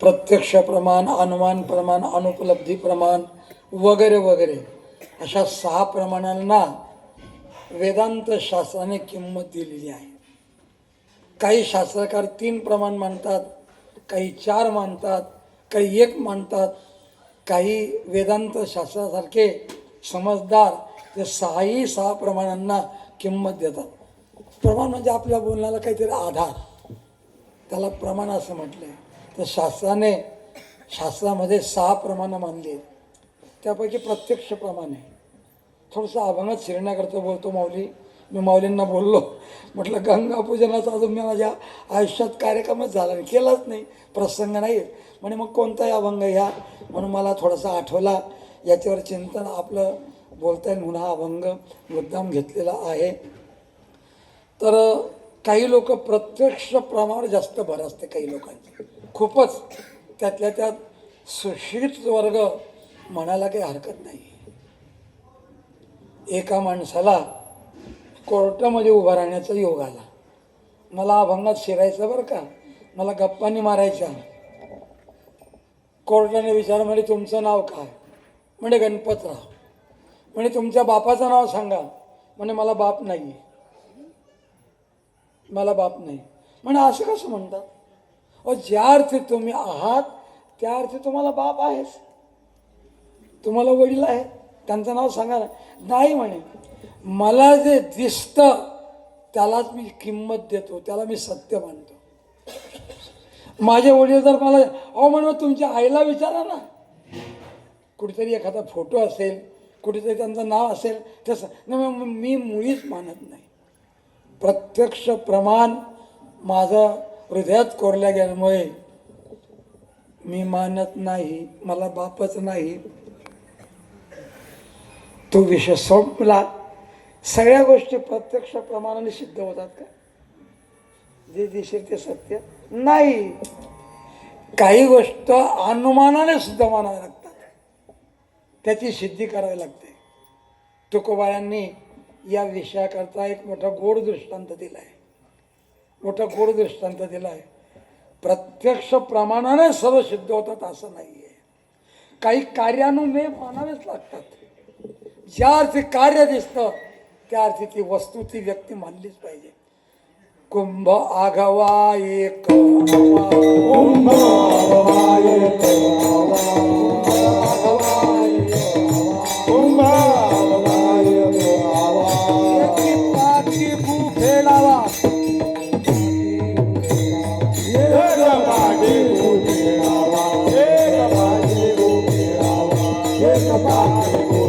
प्रत्यक्ष प्रमाण अनुमान प्रमाण अनुपलब्धी प्रमाण वगैरे वगैरे. अशा सहा प्रमाणांना वेदांत शास्त्राने किंमत दिलेली आहे. काही शास्त्रकार तीन प्रमाण मानतात काही चार मानतात काही एक मानतात. काही वेदांत शास्त्रासारखे समजदार ते सहाही सहा प्रमाणांना किंमत देतात. प्रमाण म्हणजे आपल्या बोलण्याला काहीतरी आधार. त्याला प्रमाण असं म्हटलं आहे तर शास्त्राने शास्त्रामध्ये सहा प्रमाणं मानली आहेत. त्यापैकी प्रत्यक्ष प्रमाण आहे. थोडंसं अभंगात शिरण्याकरता बोलतो माऊली. मी माऊलींना बोललो. म्हटलं गंगापूजनाचा अजून मी माझ्या आयुष्यात कार्यक्रमच झाला नाही. केलाच नाही. प्रसंग नाही म्हणे मग कोणताही अभंग घ्या. म्हणून मला थोडासा आठवला. याच्यावर चिंतन आपलं बोलता येईल म्हणून हा अभंग मुद्दाम घेतलेला आहे. तर काही लोक प्रत्यक्ष प्रमाणावर जास्त भर असते काही लोकांची. खूपच. त्यातल्या त्यात सुशिक्षित वर्ग म्हणायला काही हरकत नाही. एका माणसाला कोर्टामध्ये उभा राहण्याचा योग आला. मला अभंगात शिरायचं बरं का? मला गप्पांनी मारायच्या कोर्टाने विचार म्हणजे तुमचं नाव काय? म्हणजे गणपतराव. म्हणजे तुमच्या बापाचं नाव सांगा. म्हणजे मला बाप नाही आहे मला बाप नाही. म्हणजे असं कसं म्हणतात? अहो ज्या अर्थी तुम्ही आहात त्या अर्थी तुम्हाला बाप आहेस. तुम्हाला वडील आहे त्यांचं नाव सांगा ना. नाही म्हणे. मला जे दिसतं त्यालाच मी किंमत देतो. त्याला मी सत्य मानतो. माझे वडील जर मला अहो म्हणून तुमच्या आईला विचारा ना. कुठेतरी एखादा फोटो असेल कुठेतरी त्यांचं नाव असेल तसं. नाही मी मुळीच मानत नाही. प्रत्यक्ष प्रमाण माझं हृदयात कोरल्या गेल्यामुळे मी मानत नाही मला बापच नाही. तो विषय संपला. सगळ्या गोष्टी प्रत्यक्ष प्रमाणाने सिद्ध होतात का? जे दिसेल ते सत्य नाही. काही गोष्ट अनुमानाने सुद्धा मानाव्या लागतात. त्याची सिद्धी करावी लागते. तुकोबायांनी या विषयाकरता एक मोठा गोड दृष्टांत दिला आहे मोठा गोड दृष्टांत दिला आहे प्रत्यक्ष प्रमाणाने सर्व सिद्ध होतात असं नाही आहे काही कार्यानुमेय मानावेच लागतात. ज्या अर्थी कार्य दिसतं त्या अर्थी ती वस्तू ती व्यक्ती मानलीच पाहिजे. कुंभ आघवा एक. एकी. chega, bate,